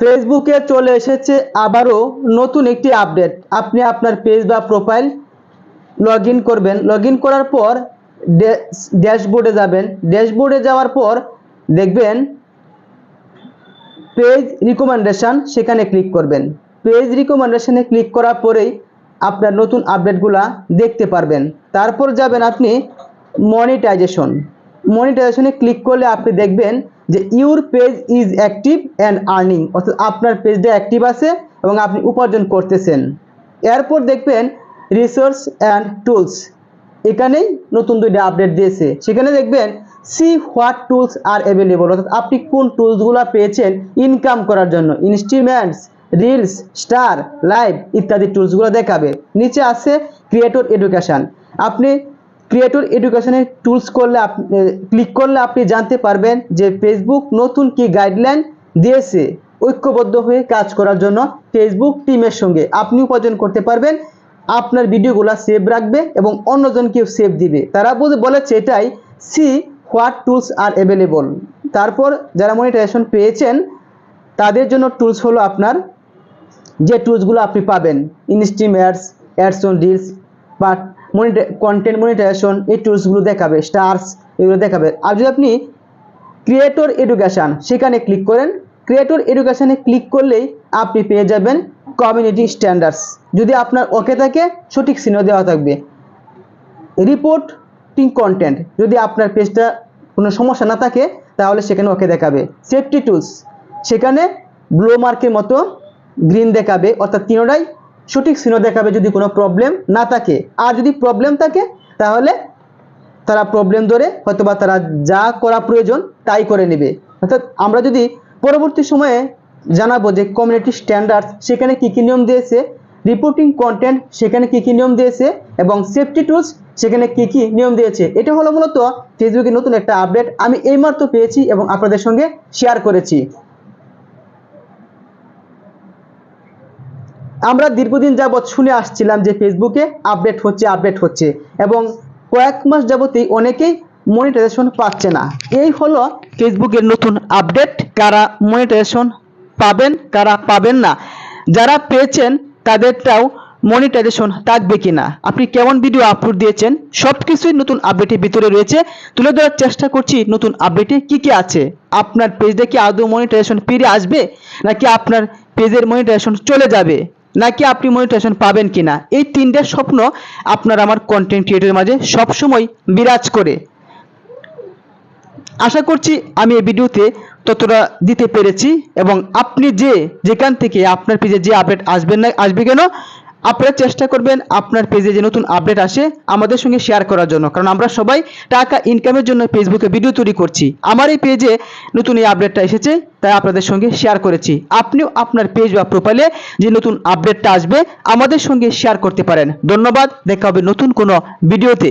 ফেসবুকে চলে এসেছে আবারও নতুন একটি আপডেট আপনি আপনার পেজ বা প্রোফাইল লগ করবেন। লগ করার পর ড্যাশবোর্ডে যাবেন। ড্যাশবোর্ডে যাওয়ার পর দেখবেন পেজ রিকমেন্ডেশন সেখানে ক্লিক করবেন। পেজ রিকমেন্ডেশনে ক্লিক করার পরেই আপনার নতুন আপডেটগুলা দেখতে পারবেন। তারপর যাবেন আপনি মনিটাইজেশন মনিটাইজেশনে ক্লিক করলে আপনি দেখবেন যে your page is active and earning অর্থাৎ আপনার পেজটা অ্যাক্টিভ আছে এবং আপনি উপার্জন করতেছেন। এরপর দেখবেন রিসোর্স অ্যান্ড টুলস এখানেই নতুন দুইটা আপডেট দিয়েছে। সেখানে দেখবেন see what tools are available অর্থাৎ আপনি কোন টুলসগুলো পেয়েছেন ইনকাম করার জন্য ইনস্ট্রুমেন্টস রিলস স্টার লাইভ ইত্যাদি টুলসগুলো দেখাবে। নিচে আছে ক্রিয়েটর এডুকেশন আপনি ক্রিয়েটর এডুকেশনের টুলস করলে আপনি ক্লিক করলে আপনি জানতে পারবেন যে ফেসবুক নতুন কি গাইডলাইন দিয়েছে, ঐক্যবদ্ধ হয়ে কাজ করার জন্য ফেসবুক টিমের সঙ্গে। আপনি উপার্জন করতে পারবেন, আপনার ভিডিওগুলো সেভ রাখবে এবং অন্যজনকেও সেভ দিবে। তারা বলে- বলেছে এটাই see what tools are available তারপর যারা মনিটাইজেশন পেয়েছেন, তাদের জন্য টুলস হলো আপনার যে টুলসগুলো আপনি পাবেন। Instream ads ads on reels বা কন্টেন্ট মনিটাইজেশন এই টুলসগুলো দেখাবে স্টার্স এগুলো দেখাবে। আর যদি আপনি ক্রিয়েটর এডুকেশান সেখানে ক্লিক করেন ক্রিয়েটর এডুকেশানে ক্লিক করলেই আপনি পেয়ে যাবেন কমিউনিটি স্ট্যান্ডার্ডস যদি আপনার ওকে থাকে, সঠিক চিহ্ন দেওয়া থাকবে। রিপোর্টিং কন্টেন্ট যদি আপনার পেজটা কোনো সমস্যা না থাকে, তাহলে সেখানে ওকে দেখাবে। সেফটি টুলস সেখানে ব্লো মার্কের মতো গ্রিন দেখাবে, অর্থাৎ তিনোটাই সঠিক চিহ্ন দেখাবে যদি কোনো প্রবলেম না থাকে। আর যদি প্রবলেম থাকে, তাহলে তারা প্রবলেম ধরে হয়তোবা তারা যা করা প্রয়োজন তাই করে নেবে। অর্থাৎ আমরা যদি পরবর্তী সময়ে জানাব যে কমিউনিটি স্ট্যান্ডার্ড সেখানে কী কী নিয়ম দিয়েছে রিপোর্টিং কন্টেন্ট সেখানে কী কী নিয়ম দিয়েছে, এবং সেফটি টুলস সেখানে কী কী নিয়ম দিয়েছে, এটা হলো মূলত ফেসবুকে নতুন একটা আপডেট আমি এইমাত্র পেয়েছি এবং আপনাদের সঙ্গে শেয়ার করেছি। আমরা দীর্ঘদিন যাবৎ শুনে আসছিলাম যে ফেসবুকে আপডেট হচ্ছে আপডেট হচ্ছে এবং কয়েক মাস যাবতই অনেকেই মনিটাইজেশন পাচ্ছে না। এই হলো ফেসবুকের নতুন আপডেট কারা মনিটাইজেশন পাবেন, কারা পাবেন না? যারা পেয়েছেন, তাদেরটাও মনিটাইজেশন থাকবে কিনা? আপনি কেমন ভিডিও আপলোড দিয়েছেন? সব কিছুই নতুন আপডেটের ভিতরে রয়েছে। তুলে ধরার চেষ্টা করছি, নতুন আপডেটে কি কি আছে? আপনার পেজটা কি আদৌ মনিটাইজেশন ফিরে আসবে? নাকি আপনার পেজের মনিটাইজেশন চলে যাবে? নাকি আপনি মনিটাইজেশন পাবেন কিনা? এই তিনটে স্বপ্ন আপনার আমার কন্টেন্ট ক্রিয়েটরের মাঝে সবসময় বিরাজ করে। আশা করছি আমি এই ভিডিওতে ততটা দিতে পেরেছি এবং আপনি যে যেখান থেকে আপনার পেজে যে আপডেট আসবেন না, আসবে কেন? আপনারা চেষ্টা করবেন আপনার পেজে যে নতুন আপডেট আসে আমাদের সঙ্গে শেয়ার করার জন্য। কারণ আমরা সবাই টাকা ইনকামের জন্য ফেসবুকে ভিডিও তৈরি করছি। আমার এই পেজে নতুন এই আপডেটটা এসেছে, তাই আপনাদের সঙ্গে শেয়ার করেছি। আপনিও আপনার পেজ বা প্রোফাইলে যে নতুন আপডেটটা আসবে, আমাদের সঙ্গে শেয়ার করতে পারেন। ধন্যবাদ, দেখা হবে নতুন কোনো ভিডিওতে